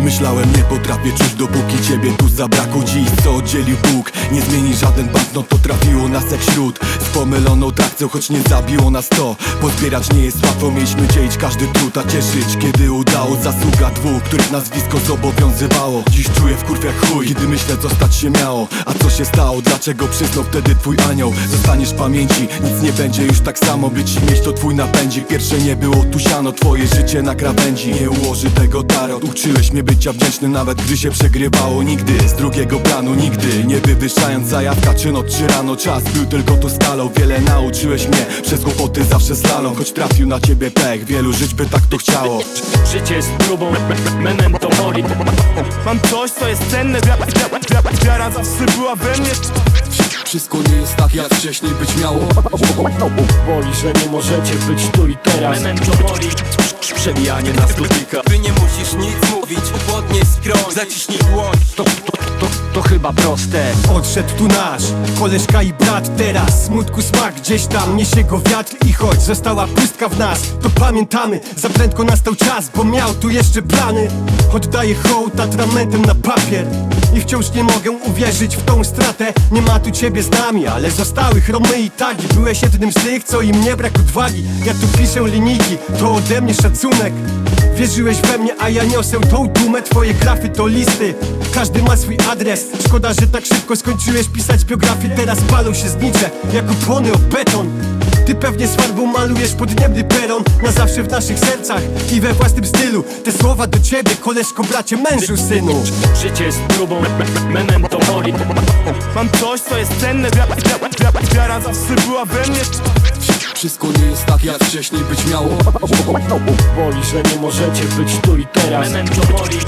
Myślałem nie potrafię czuć dopóki ciebie tu zabrakło. Dziś co oddzielił Bóg Nie zmieni żaden banknot to trafiło nas jak śród. Z pomyloną trakcją choć nie zabiło nas to. Pozbierać nie jest łatwo mieliśmy dzielić każdy trud A cieszyć kiedy udało. Zasługa dwóch Których nazwisko zobowiązywało. Dziś czuję w jak chuj Kiedy myślę co stać się miało. A co się stało? Dlaczego przysnął wtedy twój anioł? Zostaniesz w pamięci nic nie będzie już tak samo. Być i mieć to twój napędzik. Pierwsze nie było tu siano Twoje życie na krawędzi. Nie ułoży tego tarot. Uczyłeś mnie bycia wdzięczny nawet gdy się przegrywało Nigdy. Z drugiego planu nigdy Nie wywyższając zajawka. Czy noc czy rano Czas był tylko tu skalą. Wiele nauczyłeś mnie Przez kłopoty zawsze slalom. Choć trafił na ciebie pech Wielu żyć by tak to chciało. Życie jest próbą, memento mori Mam coś, co jest cenne Wiara, zawsze była we mnie. Wszystko nie jest tak jak wcześniej być miało. Boli, że nie możecie być tu i teraz Memento mori Przewijanie na stupika Ty nie musisz nic mówić, podnieś skroń Zaciśnij dłoń. To, to, to, to chyba proste. Odszedł tu nasz koleżka i brat teraz Smutku smak gdzieś tam niesie go wiatr I choć została pustka w nas To pamiętamy, za prędko nastał czas Bo miał tu jeszcze plany. Oddaję hołd atramentem na papier I wciąż nie mogę uwierzyć w tą stratę. Nie ma tu ciebie z nami, ale zostały chromy i tagi. Byłeś jednym z tych, co im nie brak odwagi. Ja tu piszę linijki, to ode mnie szacunek Wierzyłeś we mnie, a ja niosę tą dumę. Twoje grafy to listy, każdy ma swój adres. Szkoda, że tak szybko skończyłeś pisać biografię. Teraz palą się znicze, jak opony o beton. Ty pewnie z farbą malujesz podniebny peron. Na zawsze w naszych sercach i we własnym stylu. Te słowa do ciebie, koleżko, bracie, mężu, synu. Życie jest próbą, memento mori Mam coś, co jest cenne. Wiara zawsze była we mnie Wszystko nie jest tak jak wcześniej być miało. Boli, że nie możecie być tu i teraz. Memento mori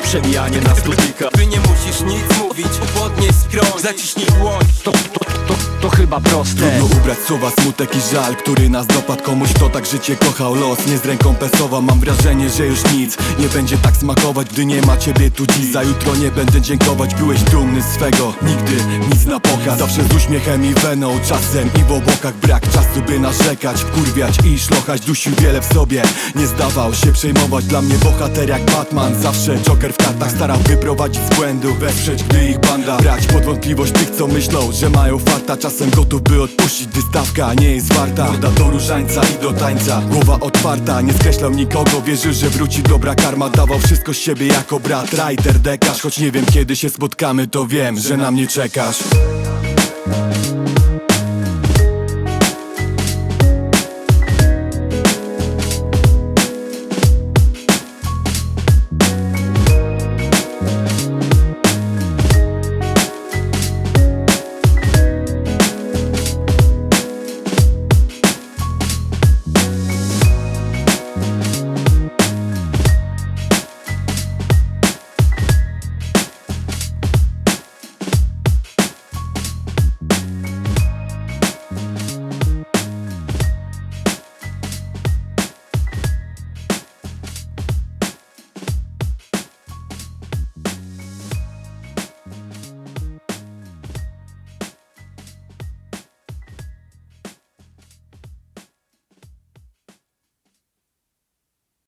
Przewijanie na stupika Ty nie musisz nic mówić, podnieś skroń. Zaciśnij dłoń. To, to, to, to chyba proste. Trudno ubrać słowa smutek i żal Który nas dopadł. Komuś, kto tak życie kochał. Los nie z ręką pesowa Mam wrażenie, że już nic nie będzie tak smakować Gdy nie ma ciebie tu dziś. Za jutro nie będę dziękować. Byłeś dumny swego. Nigdy nic na pokaz. Zawsze z uśmiechem i weną Czasem i w obłokach. Brak czasu by narzekać Wkurwiać i szlochać. Dusił wiele w sobie. Nie zdawał się przejmować. Dla mnie bohater jak Batman. Zawsze Joker w kartach Starał wyprowadzić z błędu Wesprzeć, gdy ich banda Brać pod wątpliwość tych, co myślą, że mają farta. Czasem gotów, by odpuścić, gdy stawka nie jest warta. Morda do różańca i do tańca Głowa otwarta, nie skreślał nikogo Wierzył, że wróci dobra karma. Dawał wszystko z siebie jako brat Writer, dekarz. Choć nie wiem kiedy się spotkamy, to wiem, że na mnie czekasz